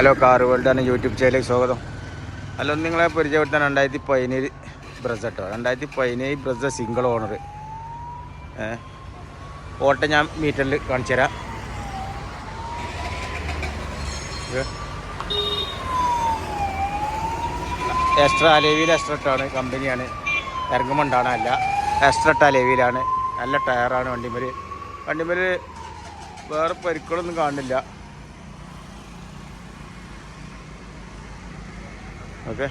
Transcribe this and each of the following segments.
Hello car world ആണ് YouTube ചാനലിലേക്ക് സ്വാഗതം. ഹലോ നിങ്ങളെ പരിചയപ്പെടുത്താൻ രണ്ടായിരത്തി പതിനേഴ് ബ്രസ് കേട്ടോ. രണ്ടായിരത്തി പതിനേഴ് ബ്രസ് സിംഗിൾ ഓണർ ഓട്ടം ഞാൻ മീറ്ററിൽ കാണിച്ചു തരാം. എക്സ്ട്രാ അലേവിയിൽ എക്സ്ട്രട്ടാണ് കമ്പനിയാണ്. ഇറങ്ങുമ്പോണ്ടാണ് അല്ല. എക്സ്ട്രട്ട അലേവിയിലാണ്. നല്ല ടയറാണ് വണ്ടിമേൽ വണ്ടിമേൽ വേറെ പരിക്കുകളൊന്നും കാണുന്നില്ല ഓക്കെ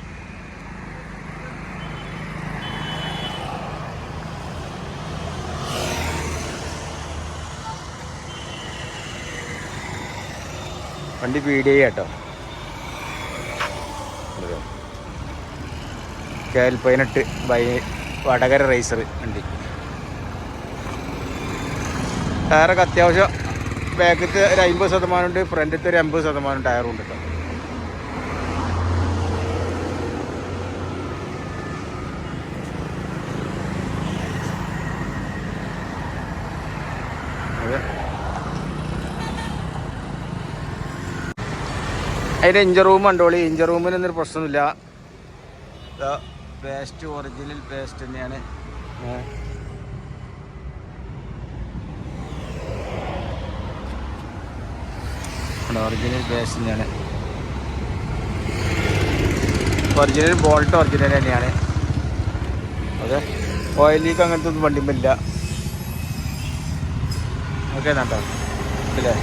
വണ്ടി പി ഡി ഐ കേട്ടോ കെ പതിനെട്ട് ബൈ വടകര റേസർ വണ്ടി. ടയറൊക്കെ അത്യാവശ്യം ബാക്കത്തെ ഒരു അമ്പത് ശതമാനം ഉണ്ട് ഫ്രണ്ടിലത്തെ ഒരു അമ്പത് ശതമാനം ടയറും ഉണ്ട് കേട്ടോ അതെ അതിന്റെ ഇഞ്ചർ റൂം കണ്ടോളി ഇഞ്ചർ റൂമിന് റൂമിനൊന്നും പ്രശ്നമില്ല പേസ്റ്റ് ഒറിജിനൽ പേസ്റ്റ് തന്നെയാണ്. ഒറിജിനൽ പേസ്റ്റ് തന്നെയാണ്. ഒറിജിനൽ ബോൾട്ട് ഒറിജിനൽ തന്നെയാണ്. അതെ. ഓയിൽ ലീക്ക് അങ്ങനത്തെ ഒന്നും വണ്ടിമില്ല ഓക്കെ എന്നാട്ടോ ഇല്ലേ?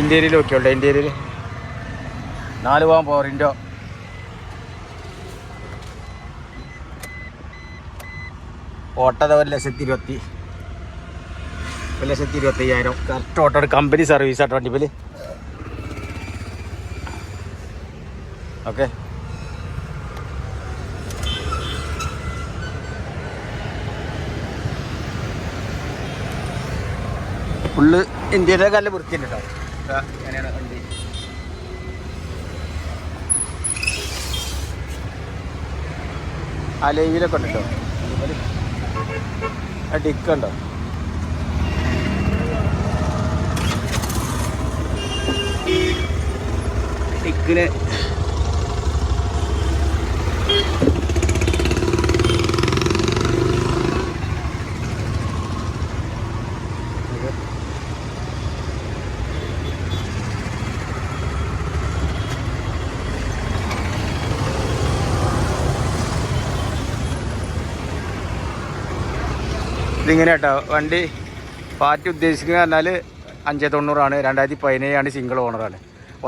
ഇന്ത്യയിൽ ഉണ്ട് ഇന്ത്യയിൽ നാല് പോകാൻ പോറിന്റോ ഓട്ടത ഒരു ലക്ഷത്തി ഇരുപത്തി ഒരു ലക്ഷത്തി ഇരുപത്തി അയ്യായിരം കറക്റ്റ് ഓട്ടോ കമ്പനി സർവീസ് ആട്ടോ വണ്ടിപ്പിൽ ഓക്കെ ഫുള്ള് ഇന്ത്യയിലെ നല്ല വൃത്തിയുണ്ട് കേട്ടോ ഇതാ ഇങ്ങനെയാണ് വണ്ടി. ആ ലൈവിലൊക്കെ ഉണ്ട് കേട്ടോ ആ ഡിക്ക് ഉണ്ടോ? ഡിക്കിന് ഇതിങ്ങനെ കേട്ടോ വണ്ടി പാറ്റി ഉദ്ദേശിക്കുന്നത് പറഞ്ഞാൽ അഞ്ച് തൊണ്ണൂറാണ്. രണ്ടായിരത്തി പതിനേഴാണ് സിംഗിൾ ഓണറാണ്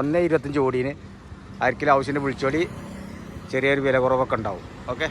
ഒന്ന് ഇരുപത്തഞ്ച് ഓടീന് ആർക്കെങ്കിലും ആവശ്യത്തിന് വിളിച്ചോടി ചെറിയൊരു വില കുറവൊക്കെ ഉണ്ടാവും. ഓക്കെ